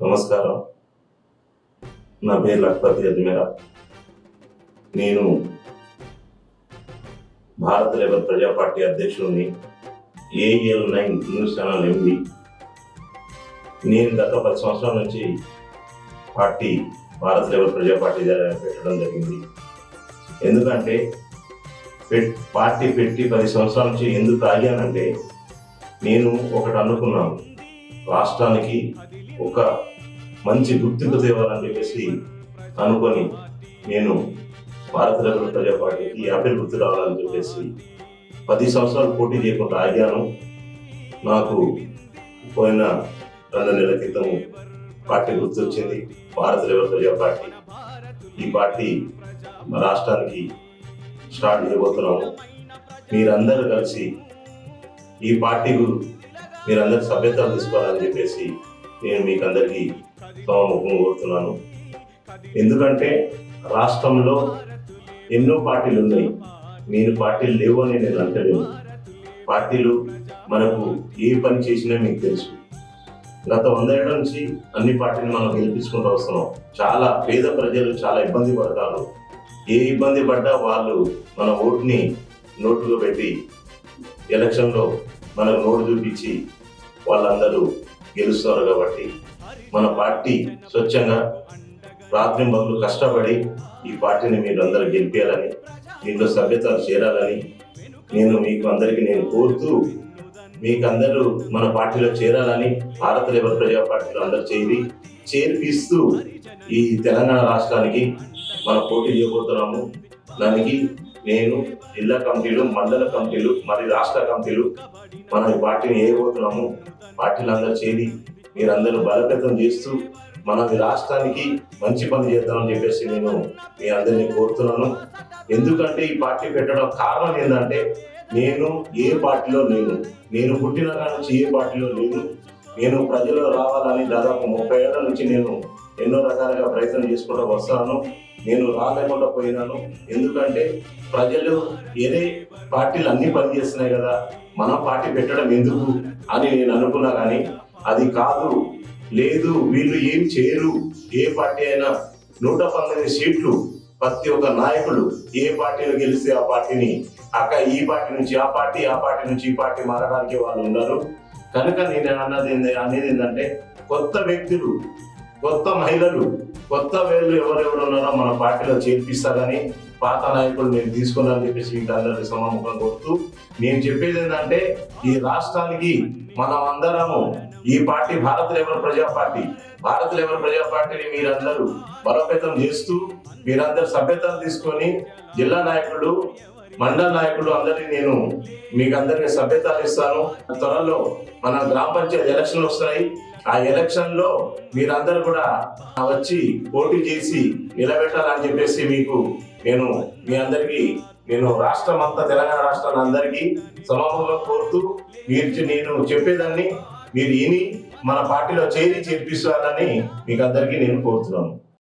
నమస్కారం. నా పేరు లక్పతి అజ్మేరా. నేను భారత లేబర్ ప్రజా పార్టీ అధ్యక్షుడిని AL nine news channel MD నేను గత పది సంవత్సరాల నుంచి పార్టీ భారత లేబర్ ప్రజా పార్టీ పెట్టడం జరిగింది. ఎందుకంటే పెట్ పార్టీ పెట్టి పది సంవత్సరాల నుంచి ఎందుకు ఆగానంటే నేను ఒకటి అనుకున్నాను. రాష్ట్రానికి ఒక మంచి గుర్తింపు తేవాలని చెప్పేసి అనుకొని నేను భారత రత్న ప్రజా పార్టీకి యాభై గుర్తు రావాలని చెప్పేసి పది సంవత్సరాలు పోటీ చేయకుండా ఆగాను. నాకు పోయిన రెండు నెలల క్రితం పార్టీ గుర్తు వచ్చింది భారత రైతుల ప్రజా పార్టీ ఈ పార్టీ మా రాష్ట్రానికి స్టార్ట్ చేయబోతున్నాము. మీరందరూ కలిసి ఈ పార్టీ మీరందరూ సభ్యతలు తీసుకోవాలని చెప్పేసి నేను మీకు అందరికీ ముఖం కోరుతున్నాను ఎందుకంటే రాష్ట్రంలో ఎన్నో పార్టీలు ఉన్నాయి. నేను పార్టీలు లేవు అని నేను అంటలేను. పార్టీలు మనకు ఏ పని చేసినా మీకు తెలుసు. గత వంద ఏళ్ళ నుంచి అన్ని పార్టీలు మనం గెలిపించుకుంటూ వస్తున్నాం. చాలా పేద ప్రజలు చాలా ఇబ్బంది పడతారు. ఏ ఇబ్బంది పడ్డా వాళ్ళు మన ఓటుని నోటులో పెట్టి ఎలక్షన్లో మనకు నోటు చూపించి వాళ్ళందరూ గెలుస్తారు కాబట్టి మన పార్టీ స్వచ్ఛంగా రాత్రి మొదలు కష్టపడి ఈ పార్టీని మీరు అందరూ గెలిపించాలని దీంట్లో సభ్యతలు చేరాలని నేను మీకు అందరికీ నేను కోరుతూ మీకు అందరూ మన పార్టీలో చేరాలని భారత లేబర్ ప్రజా పార్టీలో అందరూ చేరి చేర్పిస్తూ ఈ తెలంగాణ రాష్ట్రానికి మనం పోటీ చేయబోతున్నాము. దానికి నేను జిల్లా కమిటీలు మండల కమిటీలు మరి రాష్ట్ర కమిటీలు మన పార్టీని వేయబోతున్నాము పార్టీలు అందరూ చేరి మీరందరూ బలోపేతం చేస్తూ మన రాష్ట్రానికి మంచి పని చేద్దామని చెప్పేసి నేను మీ అందరినీ కోరుతున్నాను. ఎందుకంటే ఈ పార్టీ పెట్టడం కారణం ఏంటంటే నేను ఏ పార్టీలో లేను. నేను పుట్టిన నుంచి ఏ పార్టీలో లేను. నేను ప్రజల్లో రావాలని దాదాపు ముప్పై ఏళ్ళ నుంచి నేను ఎన్నో రకాలుగా ప్రయత్నం చేసుకుంటూ వస్తాను. నేను రాలేకుండా పోయినాను ఎందుకంటే ప్రజలు ఏదే పార్టీలు అన్ని పనిచేస్తున్నాయి కదా మన పార్టీ పెట్టడం ఎందుకు అని నేను అనుకున్నా కానీ అది కాదు. లేదు వీళ్ళు ఏం చేయరు. ఏ పార్టీ అయినా నూట పంతొమ్మిది సీట్లు ప్రతి ఒక్క నాయకుడు ఏ పార్టీలో గెలిస్తే ఆ పార్టీని అక్క ఈ పార్టీ నుంచి ఆ పార్టీ ఆ పార్టీ నుంచి ఈ పార్టీ మారడానికి వాళ్ళు ఉన్నారు. కనుక నేను అన్నది అనేది ఏంటంటే కొత్త వ్యక్తులు కొత్త మహిళలు కొత్త వేళ్ళు ఎవరెవరు ఉన్నారో మన పార్టీలో చేర్పిస్తారని పాత నాయకులు నేను తీసుకున్నాను చెప్పేసి మీకు అందరికి సమాముఖం కోరుతూ నేను చెప్పేది ఏంటంటే ఈ రాష్ట్రానికి మనం అందరము ఈ పార్టీ భారత లేబర్ ప్రజా పార్టీ. భారత లేబర్ ప్రజా పార్టీని మీరందరూ బలోపేతం చేస్తూ మీరందరూ సభ్యతలు తీసుకొని జిల్లా నాయకులు మండల నాయకులు అందరినీ నేను మీకు అందరికీ సభ్యతలు ఇస్తాను. త్వరలో మన గ్రామ పంచాయతీ ఎలక్షన్లు వస్తాయి ఆ ఎలక్షన్లో మీరందరూ కూడా వచ్చి పోటీ చేసి నిలబెట్టాలని చెప్పేసి మీకు నేను మీ అందరికీ నేను రాష్ట్రం అంతా తెలంగాణ రాష్ట్రాన్ని అందరికీ సమాపంగా కోరుతూ మీరు నేను చెప్పేదాన్ని మీరు విని మన పార్టీలో చేరి చేర్పిస్తారని మీకు అందరికీ నేను కోరుతున్నాను.